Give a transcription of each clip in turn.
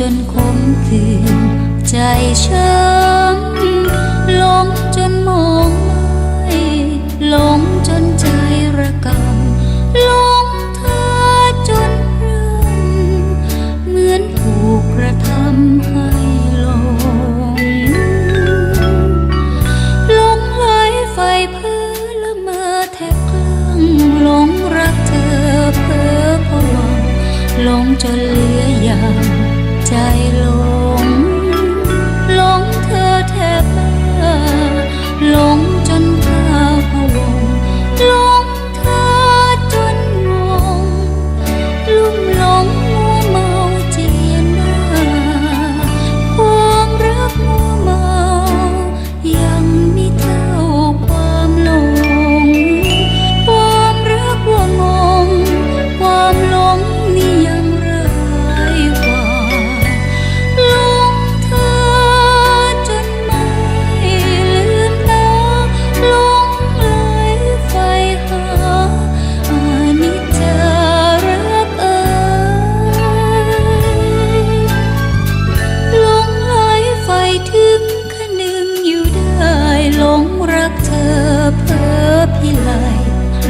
จนคมคืน ใจช้ำหลงจนมองไม่หลงจนใจระกำหลงเธอจนเรื่อนเหมือนถูกกระทำให้หลงหลงไหลไฟเพ้อละเมอแทบคลั่งหลงรักเธอเพ้อพวังหลงจนเหลืออย่าง ใจลง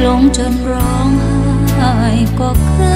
ลงจนร้องไห้ก็เคย